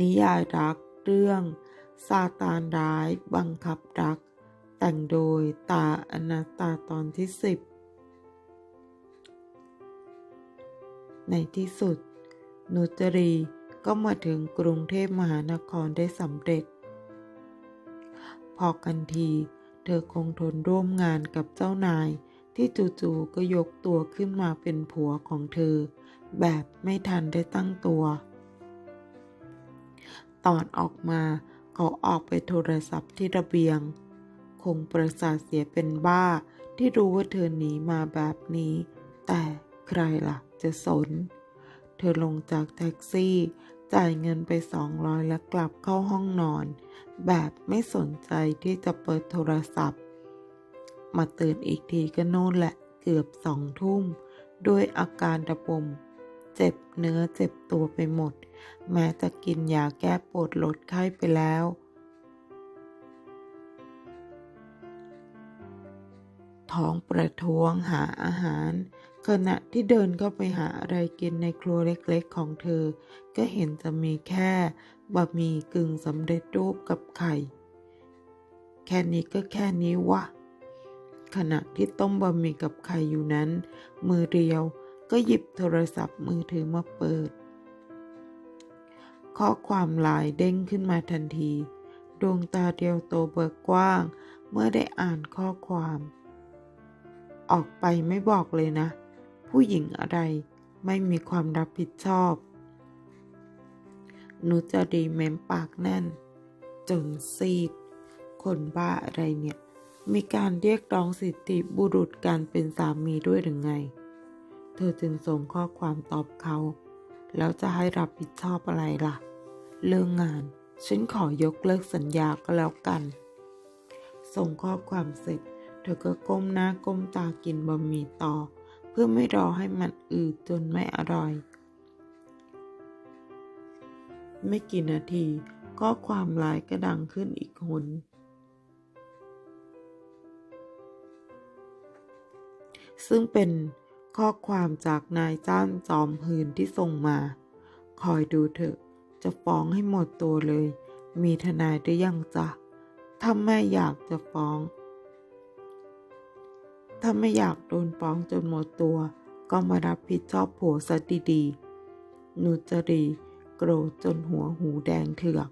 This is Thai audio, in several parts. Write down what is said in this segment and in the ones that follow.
นิยายรักเรื่องซาตานร้ายบังคับรัก แต่งโดยตาอนาตาตอนที่สิบในที่สุด นุจรีก็มาถึงกรุงเทพมหานครได้สำเร็จ พอกันที เธอคงทนร่วมงานกับเจ้านายที่จู่ๆก็ยกตัวขึ้นมาเป็นผัวของเธอ แบบไม่ทันได้ตั้งตัว ตอนออกมาเขาออกไปโทรศัพท์ที่ระเบียง คงประสาทเสียเป็นบ้าที่รู้ว่าเธอหนีมาแบบนี้ แต่ใครล่ะจะสน เธอลงจากแท็กซี่ จ่ายเงินไปสองร้อยแล้วกลับเข้าห้องนอน แบบไม่สนใจที่จะเปิดโทรศัพท์ มาตื่นอีกทีก็โน่นแหละเกือบสองทุ่ม ด้วยอาการระบม เจ็บเนื้อเจ็บตัวไปหมด แม้จะกินยาแก้ปวดลดไข้ไปแล้ว ท้องประท้วงหาอาหาร ขณะที่เดินเข้าไปหาอะไรกินในครัวเล็กๆของเธอ ก็เห็นจะมีแค่บะหมี่กึ่งสำเร็จรูปกับไข่ แค่นี้ก็แค่นี้วะขณะที่ต้มบะหมี่กับไข่อยู่นั้น มือเดียว ก็หยิบโทรศัพท์มือถือมาเปิด ข้อความลายเด้งขึ้นมาทันที ดวงตาเดียวโตเบิกกว้าง เมื่อได้อ่านข้อความ ออกไปไม่บอกเลยนะ ผู้หญิงอะไรไม่มีความรับผิดชอบหนูจะดีเม้มปากแน่น จนซีด คนบ้าอะไรเนี่ย มีการเรียกร้องสิทธิบุรุษการเป็นสามีด้วยหรือไง เธอจึงส่งข้อความตอบเขา แล้วจะให้รับผิดชอบอะไรล่ะ เรื่องงาน ฉันขอยกเลิกสัญญาก็แล้วกัน ส่งข้อความเสร็จ เธอก็ก้มหน้าก้มตากินบะหมี่ต่อ เพื่อไม่รอให้มันอืดจนไม่อร่อย ไม่กี่นาทีข้อความไลน์ก็ดังขึ้นอีกหนซึ่งเป็น ข้อความจากนายจ้างจอมหืนที่ส่งมา คอยดูเถอะ จะฟ้องให้หมดตัวเลย มีทนายหรือยังจ๊ะถ้าไม่อยากจะฟ้อง ถ้าไม่อยากโดนฟ้องจนหมดตัว ก็มารับผิดชอบผัวซะดีๆนุจรีโกรธจนหัวหูแดงเถือก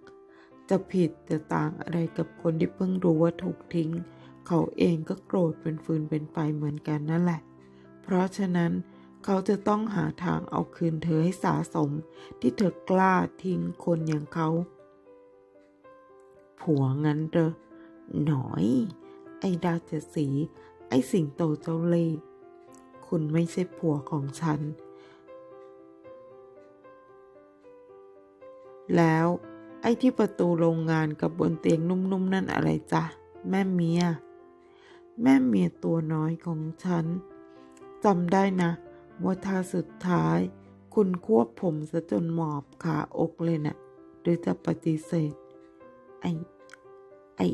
จะผิดจะต่างอะไรกับคนที่เพิ่งรู้ว่าถูกทิ้ง เขาเองก็โกรธเป็นฟืนเป็นไฟเหมือนกันนั่นแหละ เพราะฉะนั้นเขาจะต้องหาทางเอาคืนเธอให้สาสม ที่เธอกล้าทิ้งคนอย่างเขา ผัวงั้นเด้อหน่อย ไอ้ดาจสี ไอ้สิงโตเจ้าเล่ห์คุณไม่ใช่ผัวของฉัน แล้วไอ้ที่ประตูโรงงานกับบนเตียงนุ่มๆนั่นอะไรจ๊ะ แม่เมีย แม่เมียตัวน้อยของฉัน จำได้นะว่าถ้าสุดท้าย คุณควบผมซะจนหมอบขาอกเลยนะ่ะหรือจะปฏิเสธ ไอ้ไอ้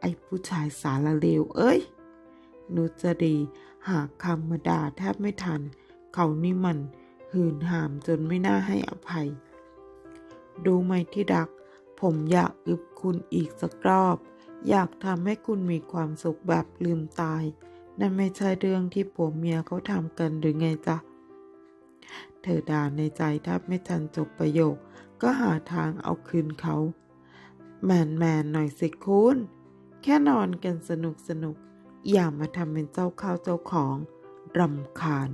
ไอ้ผู้ชายสารเลวเอ้ย นุจรีหากคำมาด่าแทบไม่ทัน เขานี่มันหืนหามจนไม่น่าให้อภัย ดูไหมที่รัก ผมอยากอึบคุณอีกสักรอบ อยากทำให้คุณมีความสุขแบบลืมตาย นั่นไม่ใช่เรื่องที่ผัวเมียเขาทำกันหรือไงจ๊ะ เธอด่าในใจแทบไม่ทันจบประโยค ก็หาทางเอาคืนเขา แมนแมนหน่อยสิคุณ แค่นอนกันสนุกสนุก อย่ามาทำเป็นเจ้าข้าวเจ้าของรำคาญ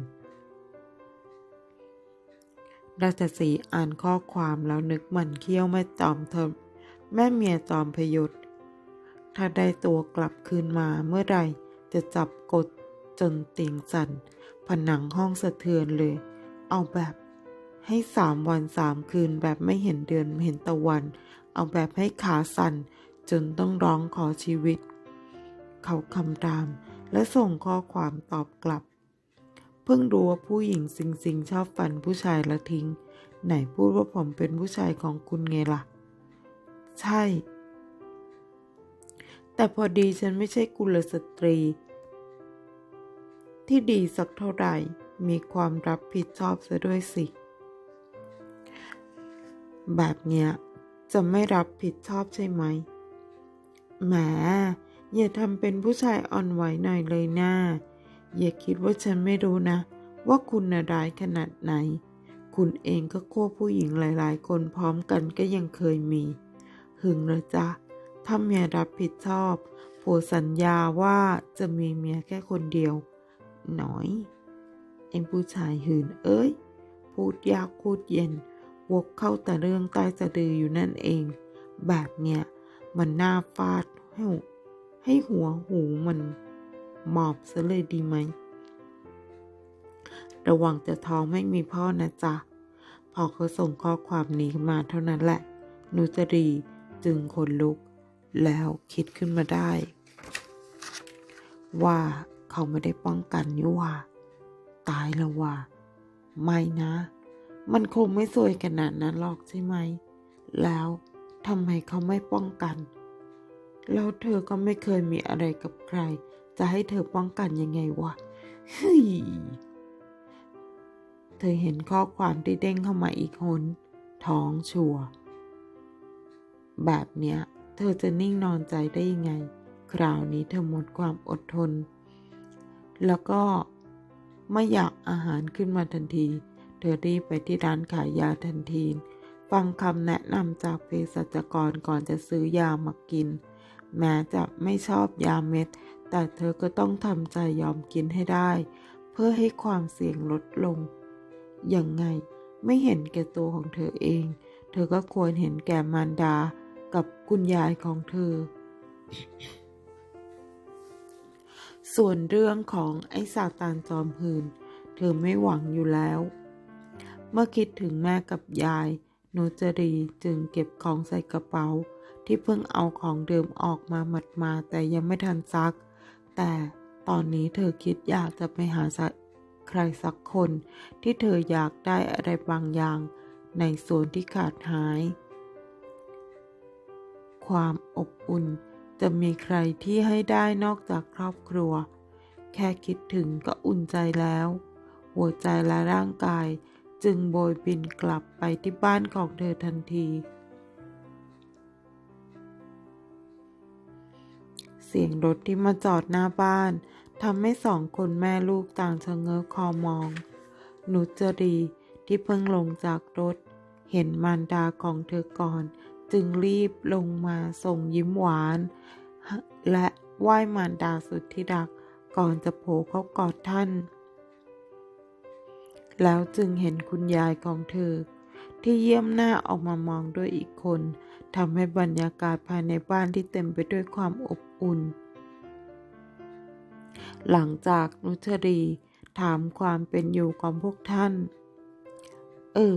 ราชสีอ่านข้อความแล้วนึกมันเคี้ยวแม่จอมเธอแม่เมียจอมพยศถ้าได้ตัวกลับคืนมาเมื่อไหร จะจับกดจนเตียงสั่น ผนังห้องสะเทือนเลย เอาแบบให้สามวันสามคืนแบบไม่เห็นเดือนเห็นตะวัน เอาแบบให้ขาสั่น จนต้องร้องขอชีวิต เขาคำรามและส่งข้อความตอบกลับ เพิ่งรู้ว่าผู้หญิงสิงสิงชอบฟันผู้ชายละทิ้ง ไหนพูดว่าผมเป็นผู้ชายของคุณไงล่ะ ใช่ แต่พอดีฉันไม่ใช่กุลสตรี ที่ดีสักเท่าไหร่ มีความรับผิดชอบซะด้วยสิ แบบเนี้ยจะไม่รับผิดชอบใช่ไหม แหม อย่าทำเป็นผู้ชายอ่อนไหวหน่อยเลยนะอย่าคิดว่าฉันไม่รู้นะ ว่าคุณน่ะร้ายขนาดไหน คุณเองก็ควบผู้หญิงหลาย ๆ คนพร้อมกันก็ยังเคยมี หึงเหรอจ๊ะ ถ้าเมียรับผิดชอบผัวสัญญาว่าจะมีเมียแค่คนเดียว หน่อย เอ็งผู้ชายหืนเอ้ย พูดยากพูดเย็น วกเข้าแต่เรื่องใต้สะดืออยู่นั่นเอง แบบเนี้ยมันน่าฟาดให้หูให้หัวหูมันหมอบซะเลยดีไหม ระวังจะท้องไม่มีพ่อนะจ๊ะ พอเขาส่งข้อความนี้มาเท่านั้นแหละ นุจรีจึงขนลุก แล้วคิดขึ้นมาได้ ว่าเขาไม่ได้ป้องกันนี่ว่า ตายแล้วว่า ไม่นะ มันคงไม่สวยขนาดนั้นหรอกใช่ไหม แล้วทำไมเขาไม่ป้องกัน แล้วเธอก็ไม่เคยมีอะไรกับใคร จะให้เธอป้องกันยังไงวะเฮ้ยเธอเห็นข้อความที่เด้งเข้ามาอีกหนท้องชัว แบบเนี้ย เธอจะนิ่งนอนใจได้ยังไง คราวนี้เธอหมดความอดทน แล้วก็ไม่อยากอาหารขึ้นมาทันที เธอรีบไปที่ร้านขายยาทันที ฟังคำแนะนำจากเภสัชกรก่อนจะซื้อยามากิน แม้จะไม่ชอบยาเม็ด แต่เธอก็ต้องทำใจยอมกินให้ได้ เพื่อให้ความเสี่ยงลดลง ยังไงไม่เห็นแก่ตัวของเธอเอง เธอก็ควรเห็นแก่มารดา กับคุณยายของเธอ ส่วนเรื่องของไอ้ซาตานจอมหืน เธอไม่หวังอยู่แล้ว เมื่อคิดถึงแม่กับยาย โนจรีจึงเก็บของใส่กระเป๋า ที่เพิ่งเอาของเดิมออกมาหมัดมาแต่ยังไม่ทันซัก แต่ตอนนี้เธอคิดอยากจะไปหาใครสักคน ที่เธออยากได้อะไรบางอย่าง ในส่วนที่ขาดหาย ความอบอุ่น จะมีใครที่ให้ได้นอกจากครอบครัว แค่คิดถึงก็อุ่นใจแล้ว หัวใจและร่างกายจึงโบยบินกลับไปที่บ้านของเธอทันที เสียงรถที่มาจอดหน้าบ้านทำให้สองคนแม่ลูกต่างชะเง้อคอมองนุจรีที่เพิ่งลงจากรถ เห็นมารดาของเธอก่อน จึงรีบลงมาส่งยิ้มหวาน และไหว้มารดาสุดที่รักก่อนจะโผล่เข้ากอดท่าน แล้วจึงเห็นคุณยายของเธอ ที่เยี่ยมหน้าออกมามองด้วยอีกคนทำให้บรรยากาศภายในบ้านที่เต็มไปด้วยความอบอุ่น หลังจากนุชรีถามความเป็นอยู่ของพวกท่าน เออ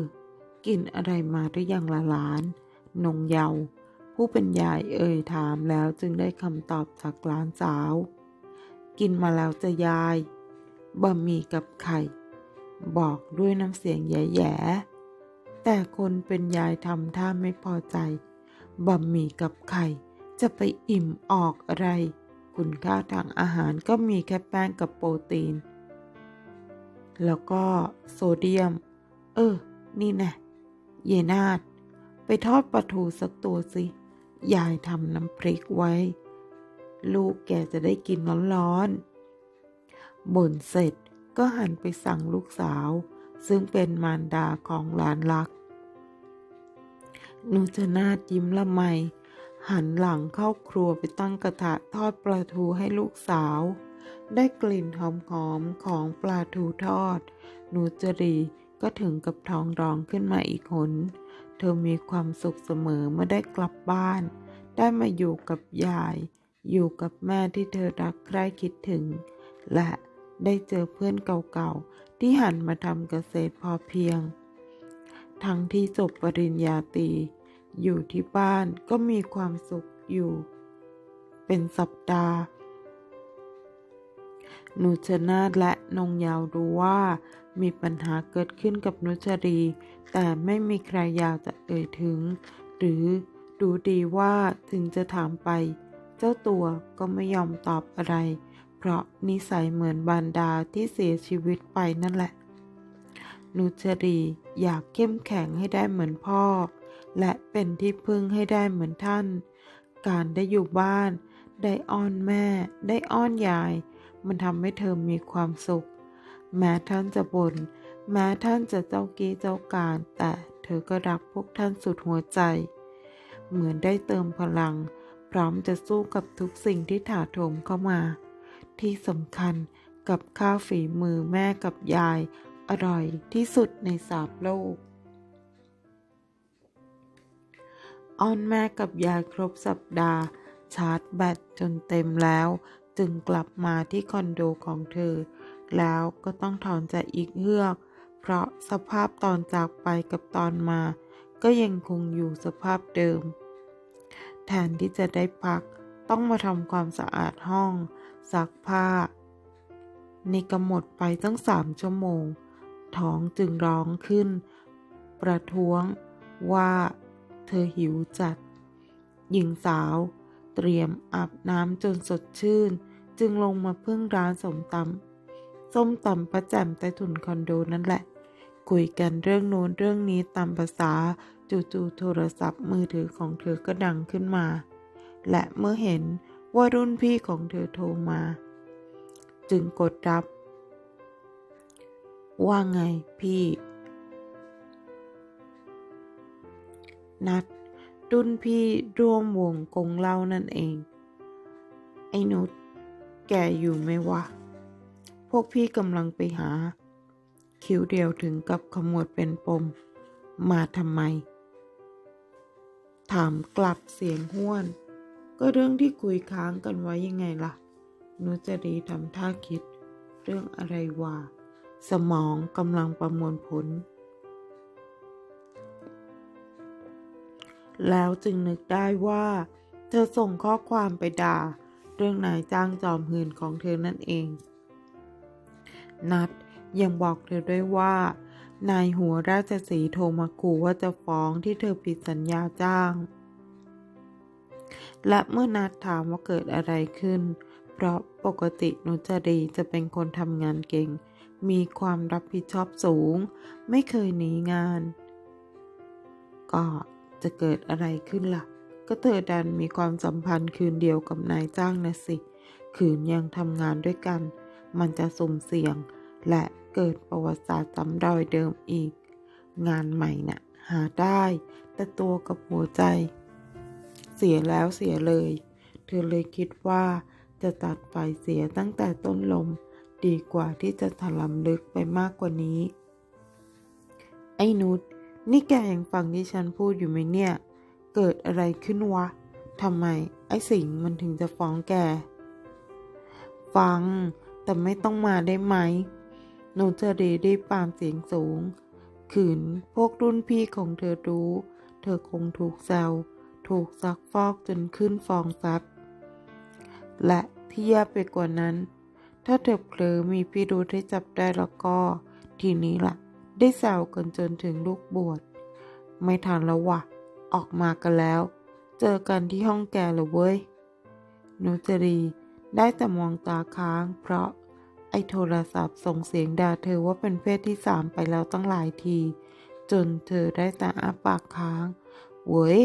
กินอะไรมาหรือยังละหลาน นงเยาวผู้เป็นยายเอ่ยถามแล้วจึงได้คำตอบจากหลานสาว กินมาแล้วจะยายบะหมี่กับไข่ บอกด้วยน้ำเสียงแย่ๆแต่คนเป็นยายทำท่าไม่พอใจบะหมี่กับไข่ จะไปอิ่มออกอะไร คุณค่าทางอาหารก็มีแค่แป้งกับโปรตีน แล้วก็โซเดียม เออ นี่แน่เยนาด ไปทอดปลาทูสักตัวสิ ยายทำน้ำพริกไว้ ลูกแกจะได้กินร้อนๆบ่นเสร็จก็หันไปสั่งลูกสาว ซึ่งเป็นมารดาของหลานรักนุชนาดยิ้มละไม หันหลังเข้าครัวไปตั้งกระทะทอดปลาทูให้ลูกสาว ได้กลิ่นหอมๆของปลาทูทอดนุจรีก็ถึงกับท้องร้องขึ้นมาอีกหน เธอมีความสุขเสมอเมื่อได้กลับบ้าน ได้มาอยู่กับยาย อยู่กับแม่ที่เธอรักใคร่คิดถึง และได้เจอเพื่อนเก่าๆ ที่หันมาทำเกษตรพอเพียง ทั้งที่จบปริญญาตรีอยู่ที่บ้านก็มีความสุขอยู่ เป็นสัปดาห์หนุชนาและนงยาวรู้ว่า มีปัญหาเกิดขึ้นกับนุชรี แต่ไม่มีใครอยากจะเอ่ยถึง หรือดูดีว่าถึงจะถามไป เจ้าตัวก็ไม่ยอมตอบอะไร เพราะนิสัยเหมือนบานดาที่เสียชีวิตไปนั่นแหละ นุชรีอยากเข้มแข็งให้ได้เหมือนพ่อ และเป็นที่พึ่งให้ได้เหมือนท่าน การได้อยู่บ้าน ได้อ้อนแม่ ได้อ้อนยาย มันทำให้เธอมีความสุข แม้ท่านจะบน่นแม้ท่านจะเจ้ากี้เจ้าการ แต่เธอก็รักพวกท่านสุดหัวใจ เหมือนได้เติมพลัง พร้อมจะสู้กับทุกสิ่งที่ถาโถมเข้ามา ที่สำคัญกับข้าวฝีมือแม่กับยาย อร่อยที่สุดในสามโลก อ้อนแม่กับยายครบสัปดาห์ ชาร์จแบตจนเต็มแล้ว จึงกลับมาที่คอนโดของเธอ แล้วก็ต้องถอนใจอีกเฮือก เพราะสภาพตอนจากไปกับตอนมา ก็ยังคงอยู่สภาพเดิม แทนที่จะได้พักต้องมาทำความสะอาดห้องซักผ้า นี่ก็หมดไปตั้งสามชั่วโมง ท้องจึงร้องขึ้น ประท้วงว่าเธอหิวจัด หญิงสาว เตรียมอาบน้ำจนสดชื่น จึงลงมาพึ่งร้านสมตำ ส้มตำประแจมใต้ถุนคอนโดนั่นแหละ คุยกันเรื่องโน้นเรื่องนี้ตามภาษาจู่ๆโทรศัพท์มือถือของเธอก็ดังขึ้นมา และเมื่อเห็นว่ารุ่นพี่ของเธอโทรมา จึงกดรับ ว่าไงพี่ นัด รุ่นพี่ร่วมวงกงเล่านั่นเอง ไอ้นุชแกอยู่ไหมวะ วกพี่กำลังไปหา คิ้วเดียวถึงกับขมวดเป็นปม มาทำไม ถามกลับเสียงห้วน ก็เรื่องที่คุยค้างกันไว้ยังไงล่ะ นุจรีทำท่าคิด เรื่องอะไรวะสมองกำลังประมวลผล แล้วจึงนึกได้ว่า เธอส่งข้อความไปด่า เรื่องนายจ้างจอมหืนของเธอนั่นเอง นัด ยังบอกเธอด้วยว่า นายหัวราชสีโทรมาขู่ว่าจะฟ้องที่เธอผิดสัญญาจ้าง และเมื่อนัดถามว่าเกิดอะไรขึ้น เพราะปกตินุจรีจะเป็นคนทำงานเก่ง มีความรับผิดชอบสูง ไม่เคยหนีงาน ก็จะเกิดอะไรขึ้นล่ะ ก็เธอดันมีความสัมพันธ์คืนเดียวกับนายจ้างนะสิ คืนยังทำงานด้วยกัน มันจะสุ่มเสี่ยง และเกิดประวัติศาสตร์ซ้ำรอยเดิมอีก งานใหม่น่ะหาได้ แต่ตัวกับหัวใจ เสียแล้วเสียเลย เธอเลยคิดว่าจะตัดไฟเสียตั้งแต่ต้นลม ดีกว่าที่จะถลำลึกไปมากกว่านี้ ไอ้นุชนี่แกยังฟังที่ฉันพูดอยู่ไหมเนี่ย เกิดอะไรขึ้นวะทำไม ไอ้สิงมันถึงจะฟ้องแก ฟัง แต่ไม่ต้องมาได้ไหมโนจะเดได้ปามเสียงสูง ขืนพวกรุ่นพี่ของเธอรู้ เธอคงถูกแซว ถูกซักฟอกจนขึ้นฟองซับและที่แย่ไปกว่านั้น ถ้าเธอเผลอมีพิรุธให้จับได้แล้วก็ ทีนี้ล่ะ ได้แซวกันจนถึงลูกบวช ไม่ทันแล้ววะออกมากันแล้ว เจอกันที่ห้องแกเลยเว้ยนุจรี ได้แต่มองตาค้าง เพราะไอ้โทรศัพท์ส่งเสียงด่าเธอว่าเป็นเพศที่สามไปแล้วตั้งหลายที จนเธอได้แต่อ้าปากค้างเว้ย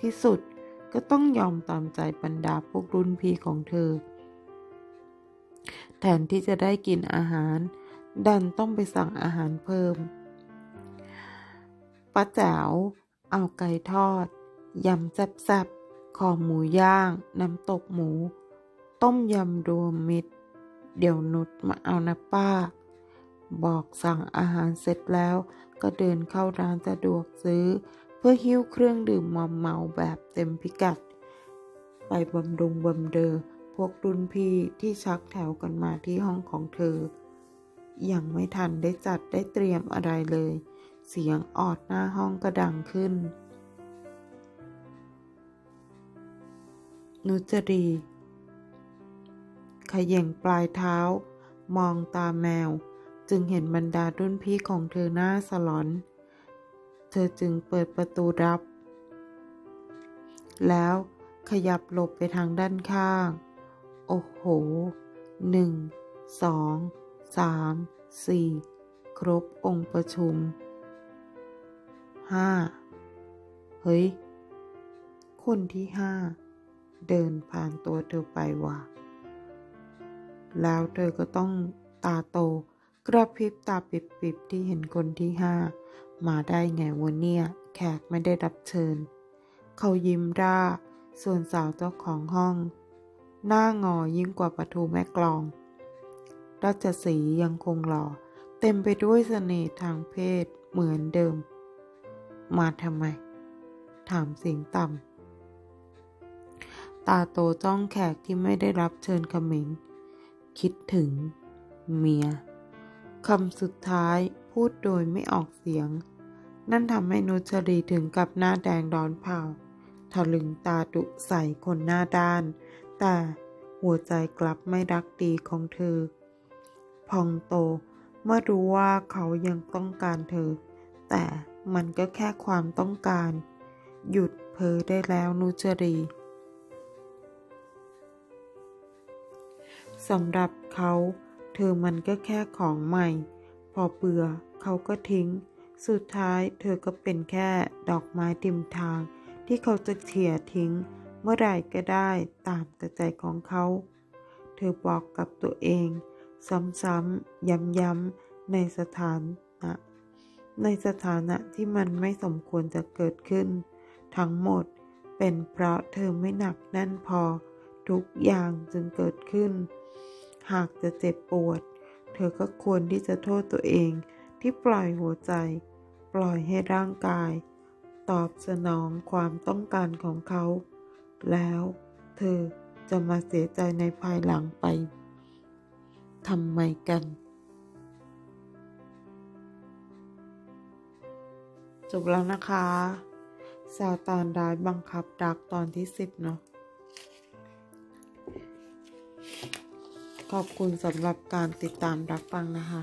ที่สุดก็ต้องยอมตามใจบรรดาพวกรุ่นพี่ของเธอ แทนที่จะได้กินอาหาร ดันต้องไปสั่งอาหารเพิ่มป้าแจ๋วเอาไก่ทอด ยำแซ่บๆคอหมูย่าง น้ำตกหมู ต้มยำรวมมิตร เดี๋ยวนุชมาเอานะป้า บอกสั่งอาหารเสร็จแล้วก็เดินเข้าร้านสะดวกซื้อ เพื่อหิ้วเครื่องดื่มมอมเมาแบบเต็มพิกัด ไปบำรุงบำเรอพวกรุ่นพี่ที่ชักแถวกันมาที่ห้องของเธอ ยังไม่ทันได้จัดได้เตรียมอะไรเลย เสียงออดหน้าห้องก็ดังขึ้น นุจรี ขย่งปลายเท้า มองตาแมว จึงเห็นบรรดารุ่นพี่ของเธอหน้าสลอน เธอจึงเปิดประตูรับ แล้วขยับหลบไปทางด้านข้าง โอ้โหหนึ่งสองสามสี่ครบองค์ประชุมห้าเฮ้ย คนที่ห้าเดินผ่านตัวเธอไปว่ะ แล้วเธอก็ต้องตาโต กระพริบตาปิบๆที่เห็นคนที่ห้ามาได้ไงวะเนี่ย แขกไม่ได้รับเชิญ เขายิ้มร่า ส่วนสาวเจ้าของห้อง หน้างอยิ่งกว่าประตูแม่กลอง ราชสียังคงหล่อ เต็มไปด้วยเสน่ห์ทางเพศเหมือนเดิม มาทำไม ถามเสียงต่ำตาโตจ้องแขกที่ไม่ได้รับเชิญขมิง คิดถึง เมียคำสุดท้ายพูดโดยไม่ออกเสียง นั่นทำให้นุชรีถึงกับหน้าแดงร้อนเผาถลึงตาดุใส่คนหน้าด้าน แต่หัวใจกลับไม่รักดีของเธอ พองโตเมื่อรู้ว่าเขายังต้องการเธอ แต่มันก็แค่ความต้องการ หยุดเพ้อได้แล้วนุชรี สำหรับเขา เธอมันก็แค่ของใหม่ พอเบื่อเขาก็ทิ้ง สุดท้ายเธอก็เป็นแค่ดอกไม้ติมทาง ที่เขาจะเฉี่ยทิ้ง เมื่อไหร่ก็ได้ตามแต่ใจของเขา เธอบอกกับตัวเอง ซ้ำๆย้ำๆในสถานะในสถานะที่มันไม่สมควรจะเกิดขึ้น ทั้งหมดเป็นเพราะเธอไม่หนักแน่นพอ ทุกอย่างจึงเกิดขึ้น หากจะเจ็บปวด เธอก็ควรที่จะโทษตัวเองที่ปล่อยหัวใจ ปล่อยให้ร่างกาย ตอบสนองความต้องการของเขา แล้วเธอจะมาเสียใจในภายหลังไปทำไมกัน จบแล้วนะคะซาตานร้ายบังคับดักตอนที่สิบเนาะ ขอบคุณสำหรับการติดตามรับฟังนะคะ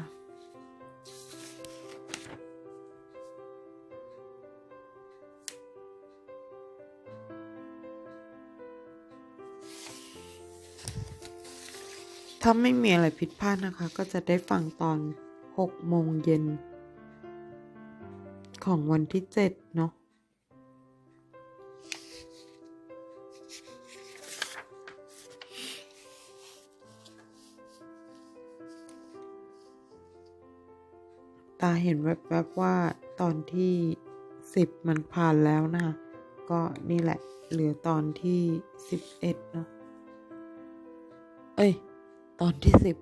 ถ้าไม่มีอะไรผิดพลาดนะคะ ก็จะได้ฟังตอน 6 โมงเย็น ของวันที่ 7 เนาะาเห็นแวบๆว่าตอนที่ 10 มันผ่านแล้วนะคะก็นี่แหละเหลือตอนที่ 11 เนาะเอ้ย ตอนที่สิบ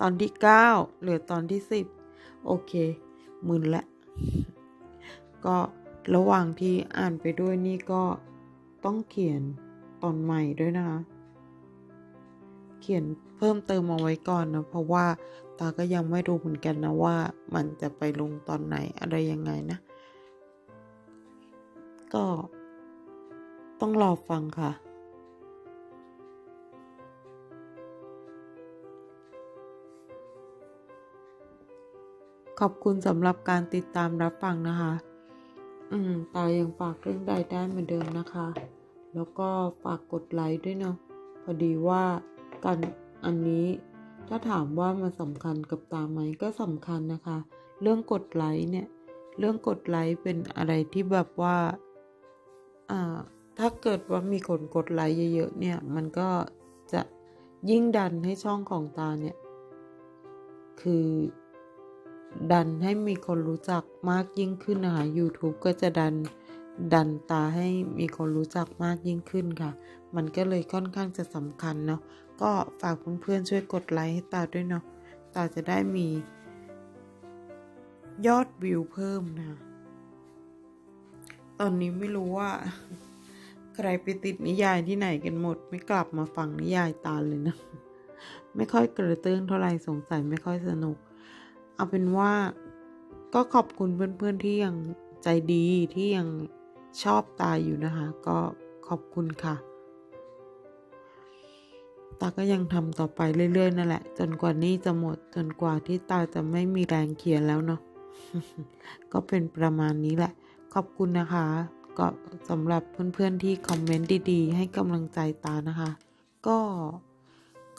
ตอนที่เก้าเหลือตอนที่สิบโอเคมึนละ ก็ระหว่างที่อ่านไปด้วยนี่ก็ต้องเขียนตอนใหม่ด้วยนะคะ เขียนเพิ่มเติมเอาไว้ก่อนนะ เพราะว่า ตาก็ยังไม่รู้เหมือนกันนะว่ามันจะไปลงตอนไหนอะไรยังไงนะ ก็ต้องรอฟังค่ะ ขอบคุณสำหรับการติดตามรับฟังนะคะ อืม ตายังฝากเรื่องใดได้เหมือนเดิมนะคะ แล้วก็ฝากกดไลค์ด้วยเนาะ พอดีว่าการอันนี้ ถ้าถามว่ามันสำคัญกับตาไหมก็สำคัญนะคะ เรื่องกดไลค์เนี่ย เรื่องกดไลค์เป็นอะไรที่แบบว่าอ่าถ้าเกิดว่ามีคนกดไลค์เยอะๆเนี่ย มันก็จะยิ่งดันให้ช่องของตาเนี่ย คือดันให้มีคนรู้จักมากยิ่งขึ้นนะคะ YouTube ก็จะดันดันตาให้มีคนรู้จักมากยิ่งขึ้นค่ะ มันก็เลยค่อนข้างจะสำคัญเนาะ ก็ฝากเพื่อนๆช่วยกดไลค์ให้ตาด้วยเนาะตาจะได้มี ยอดวิวเพิ่มนะ ตอนนี้ไม่รู้ว่า ใครไปติดนิยายที่ไหนกันหมด ไม่กลับมาฟังนิยายตาเลยนะ ไม่ค่อยกระตื้องเท่าไหร่สงสัยไม่ค่อยสนุก เอาเป็นว่าก็ขอบคุณเพื่อนๆที่ยังใจดีที่ยังชอบตาอยู่นะคะ ก็ขอบคุณค่ะ ตาก็ยังทำต่อไปเรื่อยๆนั่นแหละ จนกว่านี้จะหมดจนกว่าที่ตาจะไม่มีแรงเขียนแล้วเนาะก็เป็นประมาณนี้แหละ ขอบคุณนะคะ ก็สำหรับเพื่อนๆที่คอมเมนต์ดีๆ ให้กำลังใจตานะคะ ก็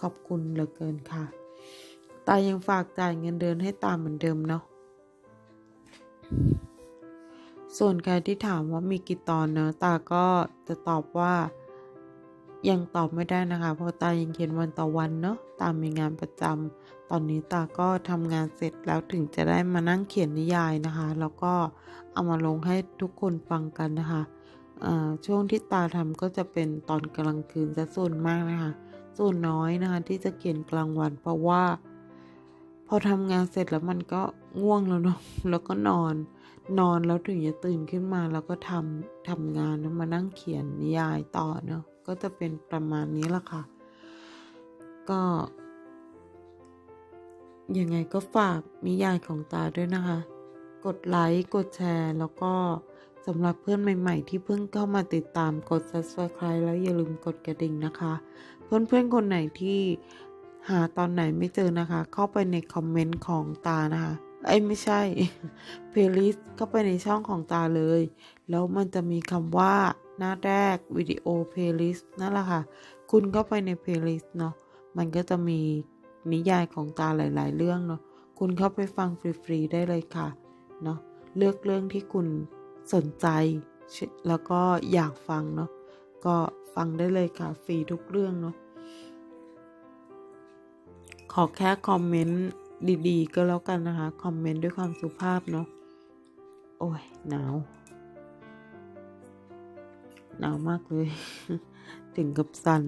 ขอบคุณเหลือเกินค่ะ ตายังฝากจ่ายเงินเดือนให้ตาเหมือนเดิมเนาะส่วนใครที่ถามว่ามีกี่ตอนเนอะตาก็จะตอบว่า ยังตอบไม่ได้นะคะ เพราะตายังเขียนวันต่อวันเนอะตามมีงานประจำตอนนี้ตาก็ทำงานเสร็จแล้วถึงจะได้มานั่งเขียนนิยายนะคะ แล้วก็เอามาลงให้ทุกคนฟังกันนะคะช่วงที่ตาทำก็จะเป็นตอนกลางคืนจะส่วนมากนะคะ ส่วนน้อยนะคะที่จะเขียนกลางวัน เพราะว่า พอทำงานเสร็จแล้วมันก็ง่วงแล้วเนาะแล้วก็นอนนอนแล้วถึงจะตื่นขึ้นมาแล้วก็ทำทำงานแล้วมานั่งเขียนนิยายต่อเนาะ ก็จะเป็นประมาณนี้ละค่ะ ก็ยังไงก็ฝากนิยายของตาด้วยนะคะ กดไลค์ กดแชร์ แล้วก็สำหรับเพื่อนใหม่ๆ ที่เพิ่งเข้ามาติดตามกด subscribe แล้วอย่าลืมกดกระดิ่งนะคะ เพื่อนๆ คนไหนที่หาตอนไหนไม่เจอนะคะ เข้าไปในคอมเมนต์ของตานะคะ เอ้ยไม่ใช่ เพลย์ลิสต์เข้าไปในช่องของตาเลย แล้วมันจะมีคำว่า หน้าแรกวิดีโอเพลย์ลิสต์นั่นแหละค่ะ คุณเข้าไปในเพลย์ลิสต์เนาะมันก็จะมีนิยายของตาหลาย ๆ เรื่องเนาะคุณเข้าไปฟังฟรี ๆ ได้เลยค่ะเนาะเลือกเรื่องที่คุณสนใจ แล้วก็อยากฟังเนาะก็ฟังได้เลยค่ะฟรีทุกเรื่องเนาะขอแค่คอมเมนต์ดี ๆ ก็แล้วกันนะคะ คอมเมนต์ด้วยความสุภาพเนาะโอ้ยหนาว หนาวมากเลย ถึงกับสั่น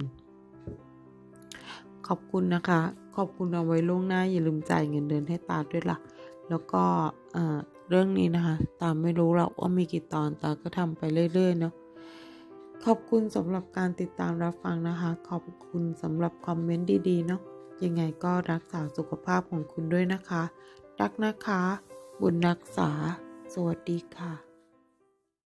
ขอบคุณนะคะ ขอบคุณเอาไว้ล่วงหน้า อย่าลืมจ่ายเงินเดือนให้ตาด้วยล่ะ แล้วก็เอ่อเรื่องนี้นะคะ ตาไม่รู้หรอกว่ามีกี่ตอนตาก็ทำไปเรื่อยๆเนาะขอบคุณสำหรับการติดตามรับฟังนะคะ ขอบคุณสำหรับคอมเมนต์ดีๆเนาะยังไงก็รักษาสุขภาพของคุณด้วยนะคะ รักนะคะ บุญรักษา สวัสดีค่ะ